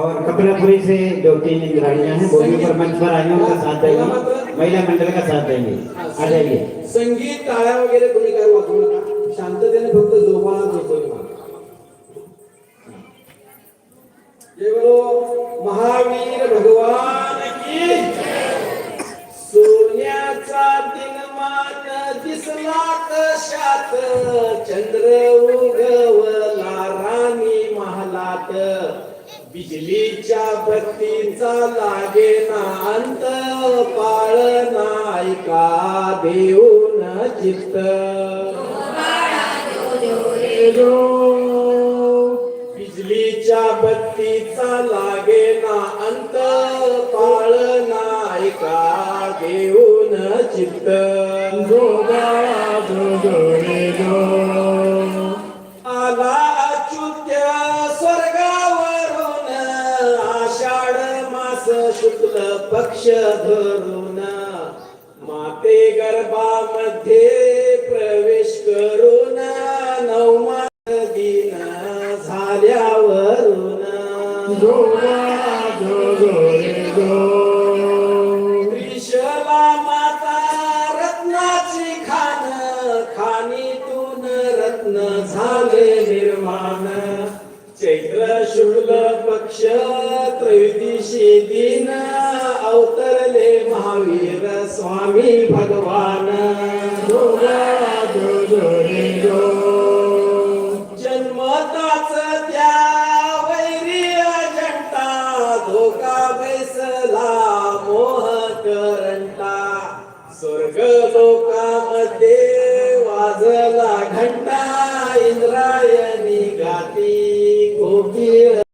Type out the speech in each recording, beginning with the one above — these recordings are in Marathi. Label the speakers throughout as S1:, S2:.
S1: और कपिलापुरी से जो तीन हैं वो भी ऊपर मंच पर आई उनका साथ देंगे। महिला मंडल का साथ देंगे। आ जाइए।
S2: संगीत टाळ्या वगैरे कोणी काय वाजवू नका शांततेने फक्त जय बोलो महावीर भगवान की सोन्याचा दिनमान दिसला कशात चंद्र उगवला लाट. बिजलीच्या भक्तीचा लागे ना अंत पाळना ऐका देऊन चित्त. बिजलीच्या भक्तीचा लागे ना अंत पाळना ऐका देऊन चित्त. आला पक्ष धरून माते गर्भामध्ये प्रवेश करून नवमा दिन झाल्यावरून त्रिशला माता रत्नाची खान खाणीतून रत्न झाले निर्माण. चैत्र शुक्ल पक्ष त्रयोदशी दिन अवतरले महावीर स्वामी भगवान. जन्मताच त्या वैरी अजंटा धोका बेसला मोह करंटा स्वर्ग लोकामध्ये वाजला घंटा इंद्रायणी गाती कोकिळ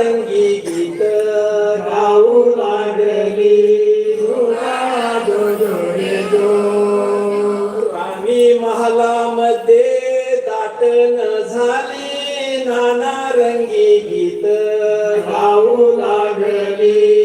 S2: नाना रंगी गीत गाऊ लागली. राणी महालामध्ये दाटन झाली. नाना रंगी गीत गाऊ लागली.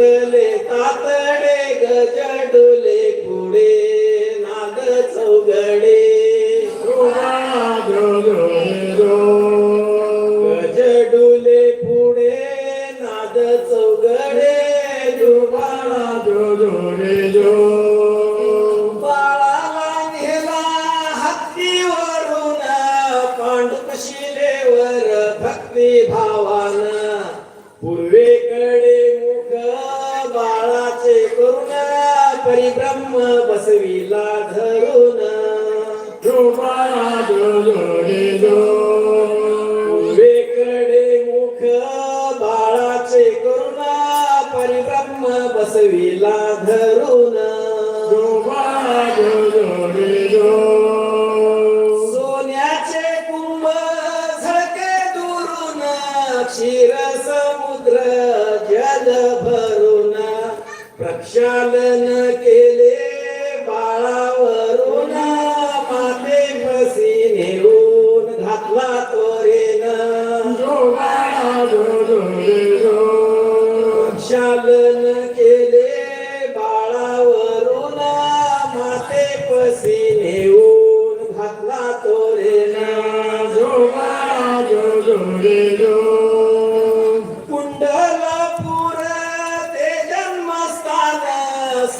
S2: घेतले तातडे गजडुले पुढे नाग चौगडे. गजडुले पुढे नाद चौगडे. जो बाळाला नेला हत्ती परिब्रह्म बसविला धरून. सोन्याचे कुंभ झळके दुरून क्षीर समुद्र जल भरून. प्रक्षालन के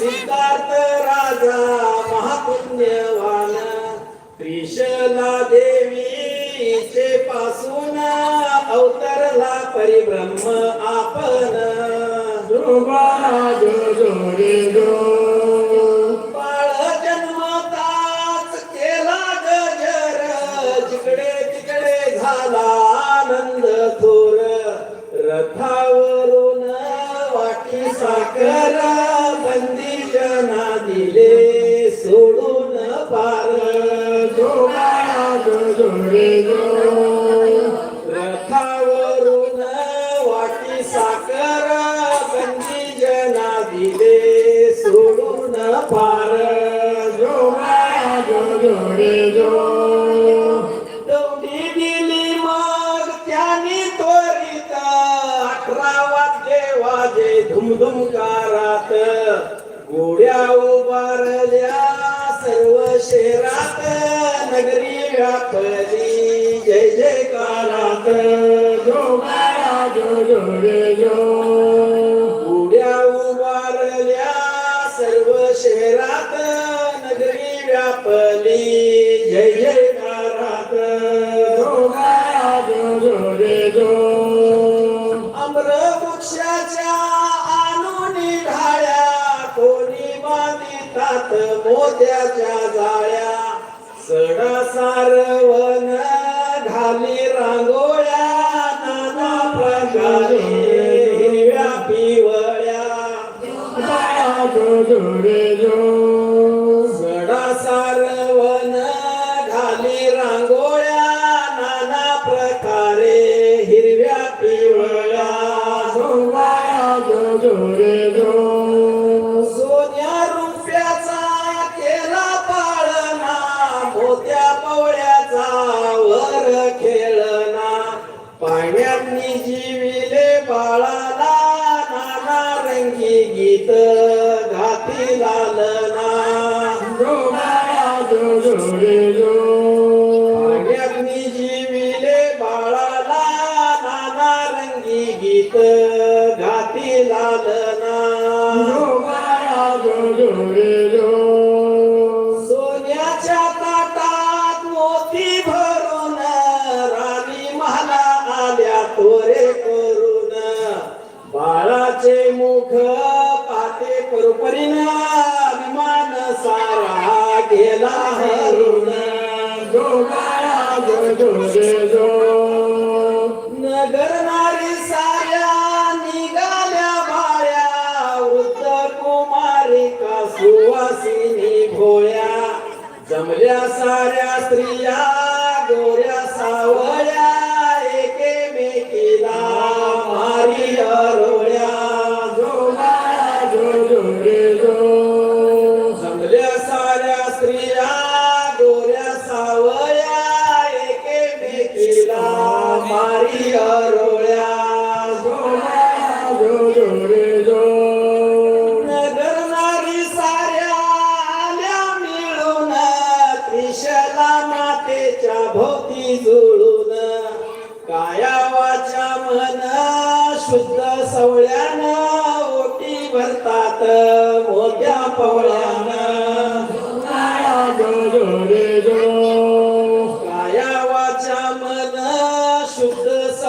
S2: सिद्धार्थ राजा महापुण्यवान. त्रिशला देवीचे पासून अवतरला परिब्रह्म आपण. बाळ जन्मताच केला गजर. जिकडे झाला नगरी व्यापली जय जयकारात. गोड्या उभारल्या सर्व शहरात नगरी व्यापली. जय जयकारात. अम्रवृक्षाच्या आणून ढाळ्या कोणी बांधितात मोत्याच्या जाळ्या. सडा सारवण घाली रांगोळ्या नाना प्रकारे हिरव्या पिवळ्या सडा सारवण घाली रांगोळ्या नाना प्रकारे हिरव्या पिवळ्या. परोपरीन विमान सारा गेला हरून नगर नारी साऱ्या निघाल्या बाळ्या. वृद्ध कुमारिका सुवासिनी भोळ्या. जमल्या साऱ्या स्त्रिया गोऱ्या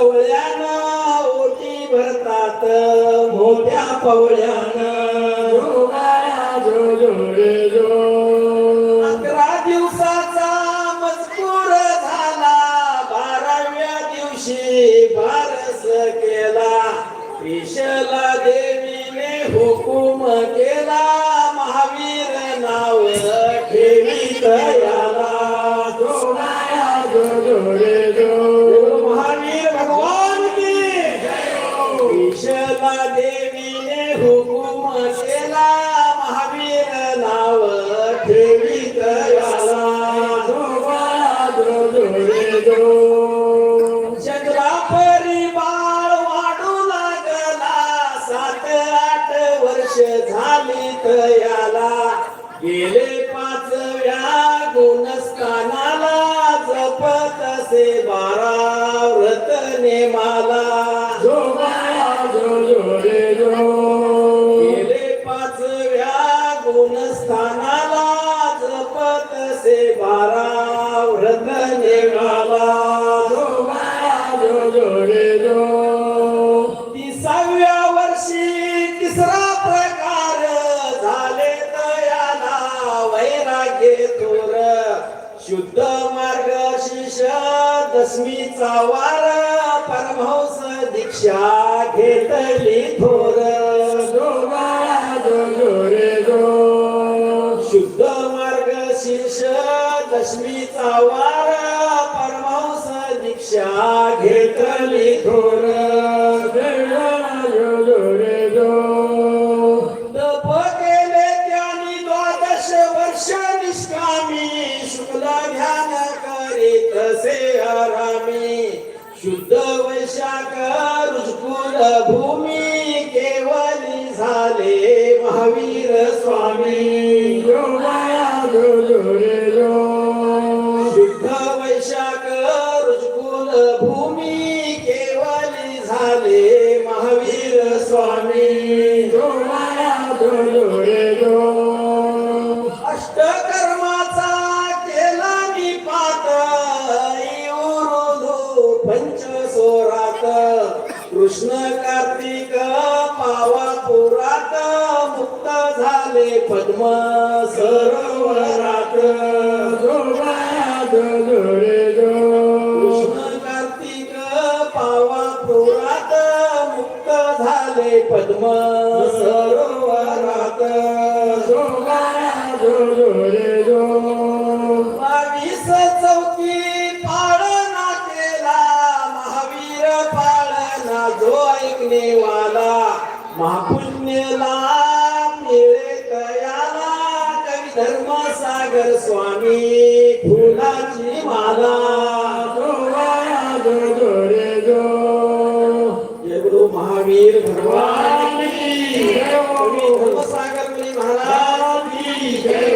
S2: शुद्ध सवळ्यानं ओटी भरतात मोठ्या पवळ्यानं. अकरा दिवसाचा मजकूर झाला बाराव्या दिवशी बारस केला. विशला देवीने हुकुम केला. झाली याला. गेले पाचव्या गुणस्थानाला. जपत से बारा व्रत नेमाला. गेले पाचव्या गुणस्थानाला. जपत से बारा व्रत नेमाला तिसाव्या वर्षी तिसरा प्रकार झाले दयाला वैराग्य थोर शुद्ध मार्ग शिष दशमीचा वार परमहंस दीक्षा घेतली थोर दशमीचा वारा परमहंस दीक्षा घेतली थोर. तप केले त्यांनी द्वादश वर्ष निष्कामी शुक्ल ध्यान करीत से हरामी. शुद्ध वैशाख रुजकुल भूमी झाले महावीर स्वामी. अष्टकर्माचा केला उरुदू कृष्ण कार्तिक पावापुरात मुक्त झाले पद्म. जो ऐकणेवाला महापुण्यला मिळे कयाला कवी धर्मसागर स्वामी फुलाची माला. गुरु महावीर भगवान की धर्मसागर मुनी महाराज की जय.